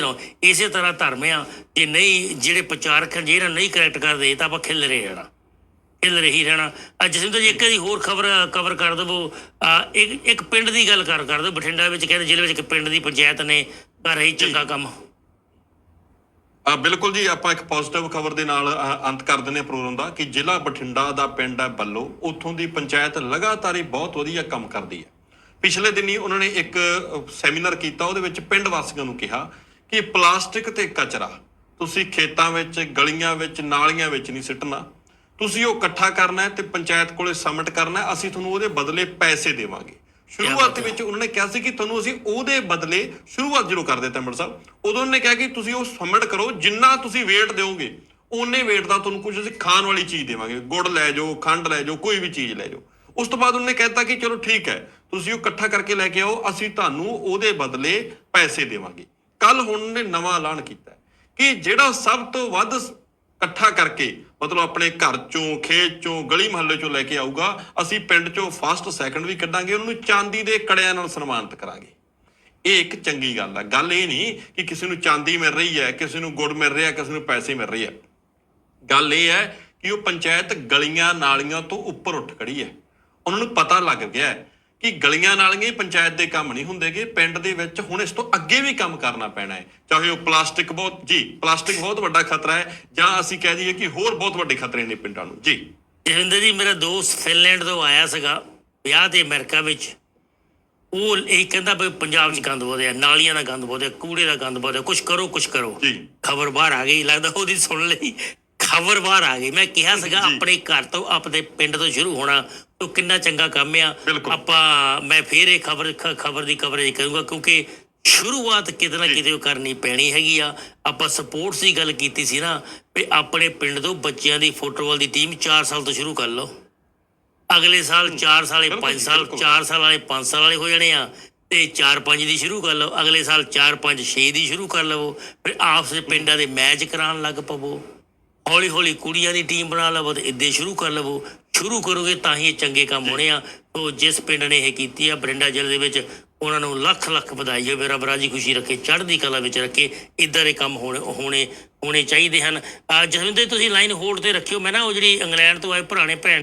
Wrong ਇਸੇ ਤਰ੍ਹਾਂ ਧਰਮ ਆ ਜੇ ਨਹੀਂ ਜਿਹੜੇ ਪ੍ਰਚਾਰਕ ਹਨ, ਜੇ ਇਹਨਾਂ ਨੂੰ ਨਹੀਂ ਕਰੈਕਟ ਕਰਦੇ ਤਾਂ ਆਪਾਂ ਖਿਲ ਰਹੇ ਰਹਿਣਾ। ਖਿਲ ਰਹੀ ਰਹਿਣਾ। ਅੱਜ ਜਸਵਿੰਦਰ ਜੀ ਇੱਕ ਦੀ ਹੋਰ ਖਬਰ ਕਵਰ ਕਰ ਦਵੋ। ਇੱਕ ਇੱਕ ਪਿੰਡ ਦੀ ਗੱਲ ਕਰ ਕਰ ਦਿਓ। ਬਠਿੰਡਾ ਵਿੱਚ ਕਹਿੰਦੇ ਜ਼ਿਲ੍ਹੇ ਵਿੱਚ ਇੱਕ ਪਿੰਡ ਦੀ ਪੰਚਾਇਤ ਨੇ ਕਰ ਰਹੀ ਚੰਗਾ ਕੰਮ। ਆ ਬਿਲਕੁਲ ਜੀ ਆਪਾਂ ਇੱਕ ਪੋਜ਼ਿਟਿਵ ਖਬਰ ਦੇ ਨਾਲ ਅੰਤ ਕਰ ਦਿੰਦੇ ਹਾਂ ਪ੍ਰੋਗਰਾਮ ਦਾ ਕਿ ਜ਼ਿਲ੍ਹਾ ਬਠਿੰਡਾ ਦਾ ਪਿੰਡ ਹੈ ਬੱਲੋ। ਉੱਥੋਂ ਦੀ ਪੰਚਾਇਤ ਲਗਾਤਾਰ ਹੀ ਬਹੁਤ ਵਧੀਆ ਕੰਮ ਕਰਦੀ ਹੈ। ਪਿਛਲੇ ਦਿਨੀ ਉਹਨਾਂ ਨੇ ਇੱਕ ਸੈਮੀਨਾਰ ਕੀਤਾ ਉਹਦੇ ਵਿੱਚ ਪਿੰਡ ਵਾਸੀਆਂ ਨੂੰ ਕਿਹਾ ਕਿ ਪਲਾਸਟਿਕ ਤੇ ਕਚਰਾ ਤੁਸੀਂ ਖੇਤਾਂ ਵਿੱਚ ਗਲੀਆਂ ਵਿੱਚ ਨਾਲੀਆਂ ਵਿੱਚ ਨਹੀਂ ਸਿੱਟਣਾ। ਤੁਸੀਂ ਉਹ ਇਕੱਠਾ ਕਰਨਾ ਹੈ ਤੇ ਪੰਚਾਇਤ ਕੋਲੇ ਸਬਮਿਟ ਕਰਨਾ ਹੈ ਅਸੀਂ ਤੁਹਾਨੂੰ ਉਹਦੇ ਬਦਲੇ ਪੈਸੇ ਦੇਵਾਂਗੇ। ਸ਼ੁਰੂਆਤ ਵਿੱਚ ਉਹਨਾਂ ਨੇ ਕਿਹਾ ਸੀ ਕਿ ਤੁਹਾਨੂੰ ਅਸੀਂ ਉਹਦੇ ਬਦਲੇ ਸ਼ੁਰੂਆਤ ਜਦੋਂ ਕਰਦੇ ਤਮੜ ਸਾਹਿਬ। ਉਦੋਂ ਉਹਨੇ ਕਿਹਾ ਕਿ ਤੁਸੀਂ ਉਹ ਸਬਮਿਟ ਕਰੋ ਜਿੰਨਾ ਤੁਸੀਂ weight ਦਿਓਗੇ ਉਹਨੇ weight ਦਾ ਤੁਹਾਨੂੰ ਕੁਝ ਅਸੀਂ ਖਾਣ ਵਾਲੀ ਚੀਜ਼ ਦੇਵਾਂਗੇ। ਗੁੜ ਲੈ ਜਾਓ ਖੰਡ ਲੈ ਜਾਓ ਕੋਈ ਵੀ ਚੀਜ਼ ਲੈ ਜਾਓ। ਉਸ ਤੋਂ ਬਾਅਦ ਉਹਨੇ ਕਹਿਤਾ ਕਿ ਚਲੋ ਠੀਕ ਹੈ, ਤੁਸੀਂ ਉਹ ਇਕੱਠਾ ਕਰਕੇ ਲੈ ਕੇ ਆਓ, ਅਸੀਂ ਤੁਹਾਨੂੰ ਉਹਦੇ ਬਦਲੇ ਪੈਸੇ ਦੇਵਾਂਗੇ। ਕੱਲ ਹੁਣ ਨੇ ਨਵਾਂ ਐਲਾਨ ਕੀਤਾ ਕਿ ਜਿਹੜਾ ਸਭ ਤੋਂ ਵੱਧ ਇਕੱਠਾ ਕਰਕੇ, ਮਤਲਬ ਆਪਣੇ ਘਰ ਚੋਂ, ਖੇਤ ਚੋਂ, ਗਲੀ ਮੁਹੱਲੇ ਚੋਂ ਲੈ ਕੇ ਆਊਗਾ, ਅਸੀਂ ਪਿੰਡ ਚੋਂ ਫਸਟ ਸੈਕੰਡ ਵੀ ਕੱਢਾਂਗੇ, ਉਹਨੂੰ ਚਾਂਦੀ ਦੇ ਕੜਿਆਂ ਨਾਲ ਸਨਮਾਨਿਤ ਕਰਾਂਗੇ। ਇਹ ਇੱਕ ਚੰਗੀ ਗੱਲ ਆ। ਗੱਲ ਇਹ ਨਹੀਂ ਕਿ ਕਿਸੇ ਨੂੰ ਚਾਂਦੀ ਮਿਲ ਰਹੀ ਹੈ, ਕਿਸੇ ਨੂੰ ਗੁੜ ਮਿਲ ਰਿਹਾ, ਕਿਸੇ ਨੂੰ ਪੈਸੇ ਮਿਲ ਰਹੇ ਆ। ਗੱਲ ਇਹ ਹੈ ਕਿ ਉਹ ਪੰਚਾਇਤ ਗਲੀਆਂ ਨਾਲੀਆਂ ਤੋਂ ਉੱਪਰ ਉੱਠ ਖੜੀ ਹੈ। ਉਹਨਾਂ ਨੂੰ ਪਤਾ ਲੱਗ ਗਿਆ ਕਿ ਗਲੀਆਂ ਨਾਲੀਆਂ ਹੀ ਪੰਚਾਇਤ ਦੇ ਕੰਮ ਨਹੀਂ ਹੁੰਦੇਗੇ ਪਿੰਡ ਦੇ ਵਿੱਚ ਹੁਣ ਇਸ ਤੋਂ ਅੱਗੇ ਵੀ ਕੰਮ ਕਰਨਾ ਪੈਣਾ ਹੈ। ਚਾਹੇ ਉਹ ਪਲਾਸਟਿਕ ਬਹੁਤ ਜੀ ਪਲਾਸਟਿਕ ਬਹੁਤ ਵੱਡਾ ਖਤਰਾ ਹੈ ਜਾਂ ਅਸੀਂ ਕਹਿ ਦਈਏ ਕਿ ਹੋਰ ਬਹੁਤ ਵੱਡੇ ਖਤਰੇ ਨੇ ਪਿੰਡਾਂ ਨੂੰ। ਜੀ। ਜਸਵਿੰਦਰ ਜੀ ਮੇਰਾ ਦੋਸਤ ਫਿਨਲੈਂਡ ਤੋਂ ਆਇਆ ਸੀਗਾ ਵਿਆਹ ਤੇ ਅਮਰੀਕਾ ਵਿੱਚ। ਉਹ ਇਹ ਕਹਿੰਦਾ ਵੀ ਪੰਜਾਬ 'ਚ ਗੰਦ ਬਹੁਤ ਹੈ ਨਾਲੀਆਂ ਦਾ ਗੰਦ ਬਹੁਤ ਹੈ ਕੂੜੇ ਦਾ ਗੰਦ ਬਹੁਤ ਹੈ ਕੁਝ ਕਰੋ ਕੁਝ ਕਰੋ। ਜੀ। ਖਬਰ ਬਾਹਰ ਆ ਗਈ ਲੱਗਦਾ ਉਹਦੀ ਸੁਣ ਲਈ। ਖਬਰ ਬਾਹਰ ਆ ਗਈ। ਮੈਂ ਕਿਹਾ ਸੀਗਾ। ਆਪਣੇ ਘਰ ਤੋਂ ਆਪਣੇ ਪਿੰਡ ਤੋਂ ਸ਼ੁਰੂ ਹੋਣਾ ਉਹ ਕਿੰਨਾ ਚੰਗਾ ਕੰਮ ਆ। ਆਪਾਂ ਮੈਂ ਫੇਰ ਇਹ ਖਬਰ ਖਬਰ ਦੀ ਕਵਰੇਜ ਕਰੂੰਗਾ ਕਿਉਂਕਿ ਸ਼ੁਰੂਆਤ ਕਿਤੇ ਨਾ ਕਿਤੇ ਕਰਨੀ ਪੈਣੀ ਹੈਗੀ ਆ। ਆਪਾਂ ਸਪੋਰਟਸ ਦੀ ਗੱਲ ਕੀਤੀ ਸੀ ਨਾ ਵੀ ਆਪਣੇ ਪਿੰਡ ਤੋਂ ਬੱਚਿਆਂ ਦੀ ਫੁੱਟਬਾਲ ਦੀ ਟੀਮ 4 ਸਾਲ ਤੋਂ ਸ਼ੁਰੂ ਕਰ ਲਓ। ਅਗਲੇ ਸਾਲ 4 ਸਾਲੇ ਬਿਲਕੁਲ 5 ਜੀ, ਸਾਲ ਬਿਲਕੁਲ। 4 ਸਾਲ ਵਾਲੇ 5 ਸਾਲ ਵਾਲੇ ਹੋ ਜਾਣੇ ਆ। ਤੇ 4-5 ਦੀ ਸ਼ੁਰੂ ਕਰ ਲਓ। ਅਗਲੇ ਸਾਲ 4-5 6 ਦੀ ਸ਼ੁਰੂ ਕਰ ਲਵੋ। ਫਿਰ ਆਪਸ ਵਿੱਚ ਪਿੰਡਾਂ ਦੇ ਮੈਚ ਕਰਾਉਣ ਲੱਗ ਪਵੋ। ਹੌਲੀ ਹੌਲੀ ਕੁੜੀਆਂ ਦੀ ਟੀਮ ਬਣਾ ਲਵੋ ਤੇ ਇੱਦੇ ਸ਼ੁਰੂ ਕਰ ਲਵੋ। ਸ਼ੁਰੂ ਕਰੋਗੇ ਤਾਂ ਹੀ ਇਹ ਚੰਗੇ ਕੰਮ ਹੋਣੇ ਆ। ਤੋ ਜਿਸ ਪਿੰਡ ਨੇ ਇਹ ਕੀਤੀ ਆ, ਬਰਿੰਡਾ ਜ਼ਿਲ੍ਹੇ ਦੇ ਵਿੱਚ, ਉਹਨਾਂ ਨੂੰ ਲੱਖ ਲੱਖ ਵਧਾਈ ਹੋਵੇ। ਰੱਬ ਰਾਜੀ ਖੁਸ਼ੀ ਰੱਖੇ, ਚੜ੍ਹਦੀ ਕਲਾ ਵਿੱਚ ਰੱਖੇ, ਇਦਾਂ ਦੇ ਕੰਮ ਹੋਣੇ ਹੋਣੇ ਹੋਣੇ ਚਾਹੀਦੇ ਹਨ। ਅਹ ਜਸਵਿੰਦਰ ਤੁਸੀਂ ਲਾਈਨ ਹੋਲਡ ਤੇ ਰੱਖਿਓ। ਮੈਂ ਨਾ ਉਹ ਜਿਹੜੀ ਇੰਗਲੈਂਡ ਤੋਂ ਆਏ ਪੁਰਾਣੇ ਭੈਣ